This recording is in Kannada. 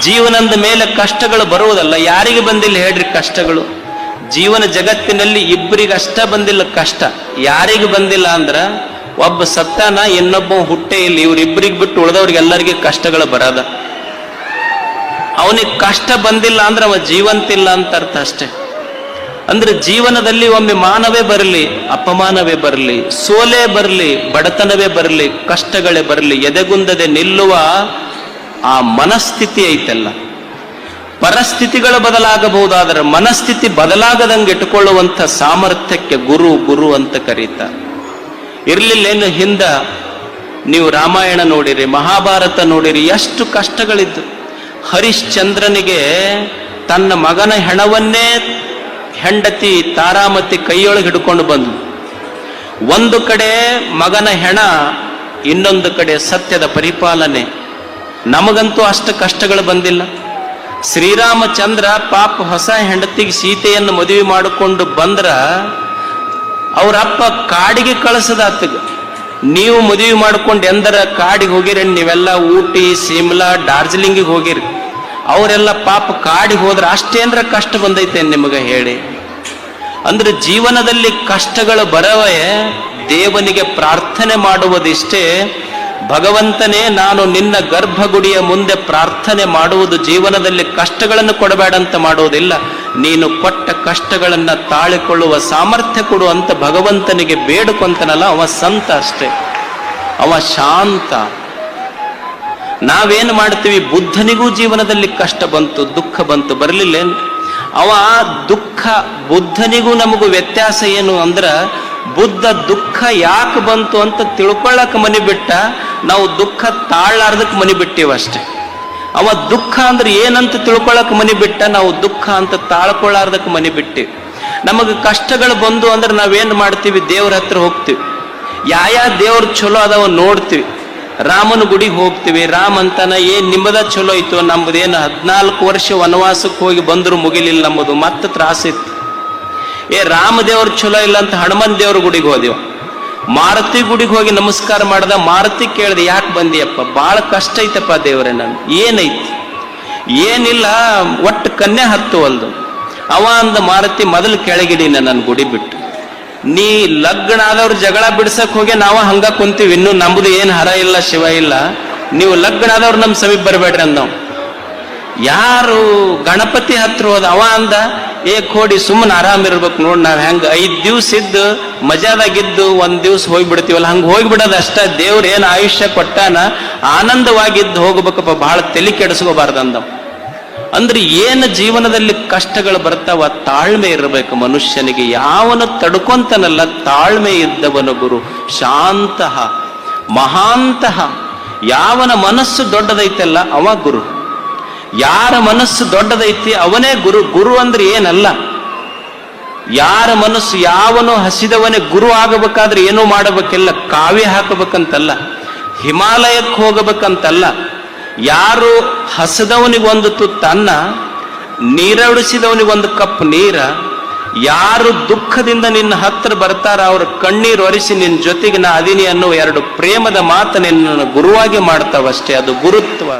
ಜೀವನದ ಮೇಲೆ ಕಷ್ಟಗಳು ಬರುವುದಲ್ಲ, ಯಾರಿಗೆ ಬಂದಿಲ್ಲ ಹೇಳ್ರಿ ಕಷ್ಟಗಳು. ಜೀವನ ಜಗತ್ತಿನಲ್ಲಿ ಇಬ್ಬರಿಗಷ್ಟ ಬಂದಿಲ್ಲ ಕಷ್ಟ. ಯಾರಿಗೆ ಬಂದಿಲ್ಲ ಅಂದ್ರ ಒಬ್ಬ ಸತ್ತಾನ, ಇನ್ನೊಬ್ಬ ಹುಟ್ಟೆ ಇಲ್ಲಿ. ಇವ್ರಿಬ್ಬರಿಗೆ ಬಿಟ್ಟು ಉಳಿದವ್ರಿಗೆ ಎಲ್ಲರಿಗೆ ಕಷ್ಟಗಳು ಬರದ. ಅವನಿಗೆ ಕಷ್ಟ ಬಂದಿಲ್ಲ ಅಂದ್ರೆ ಅವ ಜೀವಂತಿಲ್ಲ ಅಂತ ಅರ್ಥ ಅಷ್ಟೇ. ಅಂದ್ರೆ ಜೀವನದಲ್ಲಿ ಒಮ್ಮೆ ಮಾನವೇ ಬರಲಿ, ಅಪಮಾನವೇ ಬರಲಿ, ಸೋಲೆ ಬರಲಿ, ಬಡತನವೇ ಬರಲಿ, ಕಷ್ಟಗಳೇ ಬರಲಿ, ಎದೆಗುಂದದೆ ನಿಲ್ಲುವ ಆ ಮನಸ್ಥಿತಿ ಐತಲ್ಲ? ಪರಿಸ್ಥಿತಿಗಳು ಬದಲಾಗಬಹುದಾದರೆ ಮನಸ್ಥಿತಿ ಬದಲಾಗದಂಗೆ ಇಟ್ಟುಕೊಳ್ಳುವಂಥ ಸಾಮರ್ಥ್ಯಕ್ಕೆ ಗುರು ಗುರು ಅಂತ ಕರೀತಾರೆ. ಇರಲಿಲ್ಲೇನು ಹಿಂದ ನೀವು ರಾಮಾಯಣ ನೋಡಿರಿ, ಮಹಾಭಾರತ ನೋಡಿರಿ, ಎಷ್ಟು ಕಷ್ಟಗಳಿದ್ದು. ಹರಿಶ್ಚಂದ್ರನಿಗೆ ತನ್ನ ಮಗನ ಹೆಣವನ್ನೇ ಹೆಂಡತಿ ತಾರಾಮತಿ ಕೈಯೊಳಗೆ ಹಿಡ್ಕೊಂಡು ಬಂದು ಒಂದು ಕಡೆ ಮಗನ ಹೆಣ, ಇನ್ನೊಂದು ಕಡೆ ಸತ್ಯದ ಪರಿಪಾಲನೆ. ನಮಗಂತೂ ಅಷ್ಟು ಕಷ್ಟಗಳು ಬಂದಿಲ್ಲ. ಶ್ರೀರಾಮಚಂದ್ರ ಪಾಪ ಹೊಸ ಹೆಂಡತಿಗೆ ಸೀತೆಯನ್ನು ಮದುವೆ ಮಾಡಿಕೊಂಡು ಬಂದ್ರ ಅವ್ರ ಅಪ್ಪ ಕಾಡಿಗೆ ಕಳಿಸದ ನೀವು ಮದುವೆ ಮಾಡ್ಕೊಂಡು ಎಂದರ ಕಾಡಿಗೆ ಹೋಗಿರಿ, ನೀವೆಲ್ಲ ಊಟಿ ಸಿಮ್ಲಾ ಡಾರ್ಜಿಲಿಂಗಿಗೆ ಹೋಗಿರಿ. ಅವರೆಲ್ಲ ಪಾಪ ಕಾಡಿಗೆ ಹೋದ್ರೆ ಅಷ್ಟೇನ್ರ ಕಷ್ಟ ಬಂದೈತೆ ನಿಮಗೆ ಹೇಳಿ. ಅಂದ್ರೆ ಜೀವನದಲ್ಲಿ ಕಷ್ಟಗಳು ಬರವೇ ದೇವನಿಗೆ ಪ್ರಾರ್ಥನೆ ಮಾಡುವುದಿಷ್ಟೇ ಭಗವಂತನೇ, ನಾನು ನಿನ್ನ ಗರ್ಭಗುಡಿಯ ಮುಂದೆ ಪ್ರಾರ್ಥನೆ ಮಾಡುವುದು ಜೀವನದಲ್ಲಿ ಕಷ್ಟಗಳನ್ನು ಕೊಡಬೇಡಂತ ಮಾಡುವುದಿಲ್ಲ ನೀನು ಕೊಟ್ಟ ಕಷ್ಟಗಳನ್ನು ತಾಳಿಕೊಳ್ಳುವ ಸಾಮರ್ಥ್ಯ ಕೊಡು ಅಂತ ಭಗವಂತನಿಗೆ ಬೇಡುಕೊಂತನಲ್ಲ, ಅವ ಸಂತ ಅಷ್ಟೇ. ಅವ ಶಾಂತ. ನಾವೇನು ಮಾಡ್ತೀವಿ? ಬುದ್ಧನಿಗೂ ಜೀವನದಲ್ಲಿ ಕಷ್ಟ ಬಂತು, ದುಃಖ ಬಂತು, ಬರಲಿಲ್ಲ ಅವ ದುಃಖ, ಬುದ್ಧನಿಗೂ ನಮಗೂ ವ್ಯತ್ಯಾಸ ಏನು ಅಂದ್ರ, ಬುದ್ಧ ದುಃಖ ಯಾಕೆ ಬಂತು ಅಂತ ತಿಳ್ಕೊಳ್ಳಕ್ಕೆ ಮನಿ ಬಿಟ್ಟ ನಾವು ದುಃಖ ತಾಳ್ಲಾರ್ದಕ್ಕೆ ಮನಿ ಬಿಟ್ಟೇವಷ್ಟೆ ಅವ ದುಃಖ ಅಂದ್ರೆ ಏನಂತ ತಿಳ್ಕೊಳಕ್ ಮನಿ ಬಿಟ್ಟ ನಾವು ದುಃಖ ಅಂತ ತಾಳ್ಕೊಳ್ಳಾರ್ದಕ್ಕೆ ಮನಿ ಬಿಟ್ಟಿವಿ ನಮಗೆ ಕಷ್ಟಗಳು ಬಂದು ಅಂದ್ರೆ ನಾವೇನ್ ಮಾಡ್ತೀವಿ? ದೇವ್ರ ಹತ್ರ ಹೋಗ್ತೀವಿ. ಯಾವ ದೇವ್ರ ಚಲೋ ಅದಾವ ನೋಡ್ತೀವಿ. ರಾಮನ ಗುಡಿಗೆ ಹೋಗ್ತೀವಿ. ರಾಮ್ ಅಂತಾನ ಏನ್ ನಿಮ್ಮದ ಚಲೋ ಇತ್ತು ನಮ್ಮದೇನು ಹದಿನಾಲ್ಕು ವರ್ಷ ವನವಾಸಕ್ಕೆ ಹೋಗಿ ಬಂದ್ರು ಮುಗಿಲಿಲ್ಲ ನಮ್ಮದು. ಮತ್ತೆ ತ್ರಾಸಿತ್ತು ಏ ರಾಮ ದೇವ್ರ ಚಲೋ ಇಲ್ಲ ಅಂತ ಹನುಮನ್ ದೇವ್ರ ಗುಡಿಗೆ ಹೋದಿವ. ಮಾರುತಿ ಗುಡಿಗೆ ಹೋಗಿ ನಮಸ್ಕಾರ ಮಾಡ್ದ, ಮಾರುತಿ ಕೇಳ್ದೆ, ಯಾಕೆ ಬಂದಿಯಪ್ಪ? ಭಾಳ ಕಷ್ಟ ಐತಪ್ಪ ದೇವ್ರೆ ನಾನು ಏನೈತಿ? ಏನಿಲ್ಲ, ಒಟ್ಟು ಕನ್ಯೆ ಒಂದು ಅವ ಅಂದ, ಮಾರುತಿ ಮೊದಲು ಕೆಳಗಿಡಿ ನನ್ನ ಗುಡಿ ಬಿಟ್ಟು. ನೀ ಲಗ್ನ ಆದವ್ರ ಜಗಳ ಬಿಡ್ಸಕ್ ಹೋಗಿ ನಾವ ಹಂಗ ಕುಂತೀವಿ. ಇನ್ನು ನಮ್ದು ಏನ್ ಹರ ಇಲ್ಲ, ಶಿವ ಇಲ್ಲ. ನೀವು ಲಗ್ನ ಆದವ್ರು ನಮ್ ಸಮೀಪ ಬರಬೇಡ್ರಿ ಅಂದವ್. ಯಾರು ಗಣಪತಿ ಹತ್ರ ಹೋದ? ಅವ ಅಂದ ಏ ಕೋಡಿ ಸುಮ್ಮನೆ ಆರಾಮ್ ಇರ್ಬೇಕು ನೋಡಿ ನಾವು ಹೆಂಗ ಐದ್ ದಿವ್ಸ ಇದ್ದು ಮಜಾದಾಗಿದ್ದು ಒಂದ್ ದಿವ್ಸ ಹೋಗ್ಬಿಡ್ತೀವಲ್ಲ, ಹಂಗ ಹೋಗ್ಬಿಡೋದು ಅಷ್ಟ ದೇವ್ರ ಏನ್ ಆಯುಷ್ಯ ಕೊಟ್ಟಾನ ಆನಂದವಾಗಿದ್ದು ಹೋಗ್ಬೇಕಪ್ಪ ಬಹಳ ತಲೆ ಕೆಡಿಸ್ಕೋಬಾರ್ದಂದ ಅಂದ್ರೆ ಏನು ಜೀವನದಲ್ಲಿ ಕಷ್ಟಗಳು ಬರ್ತಾವ, ತಾಳ್ಮೆ ಇರಬೇಕು ಮನುಷ್ಯನಿಗೆ, ಯಾವನು ತಡ್ಕೊಂತನಲ್ಲ, ತಾಳ್ಮೆ ಇದ್ದವನು ಗುರು ಶಾಂತಹ ಮಹಾಂತಹ ಯಾವನ ಮನಸ್ಸು ದೊಡ್ಡದೈತಲ್ಲ ಅವ ಗುರು. ಯಾರ ಮನಸ್ಸು ದೊಡ್ಡದೈತಿ ಅವನೇ ಗುರು ಗುರು ಅಂದ್ರೆ ಏನಲ್ಲ. ಯಾರ ಮನಸ್ಸು ಯಾವನು ಹಸಿದವನೇ ಗುರು ಆಗಬೇಕಾದ್ರೆ ಏನೂ ಮಾಡಬೇಕಿಲ್ಲ ಕಾವ್ಯ ಹಾಕಬೇಕಂತಲ್ಲ, ಹಿಮಾಲಯಕ್ಕೆ ಹೋಗಬೇಕಂತಲ್ಲ. ಯಾರು ಹಸದವನಿಗೊಂದು ತುತ್ತನ್ನ ನೀರಡಿಸಿದವನಿಗೊಂದು ಕಪ್ ನೀರ, ಯಾರು ದುಃಖದಿಂದ ನಿನ್ನ ಹತ್ರ ಬರ್ತಾರ ಅವ್ರ ಕಣ್ಣೀರು ಒರೆಸಿ ನಿನ್ನ ಜೊತೆಗೆ ನಾ ಅದೀನಿ ಅನ್ನೋ ಎರಡು ಪ್ರೇಮದ ಮಾತು ನಿನ್ನನ್ನು ಗುರುವಾಗಿ ಮಾಡ್ತಾವಷ್ಟೇ, ಅದು ಗುರುತ್ವ.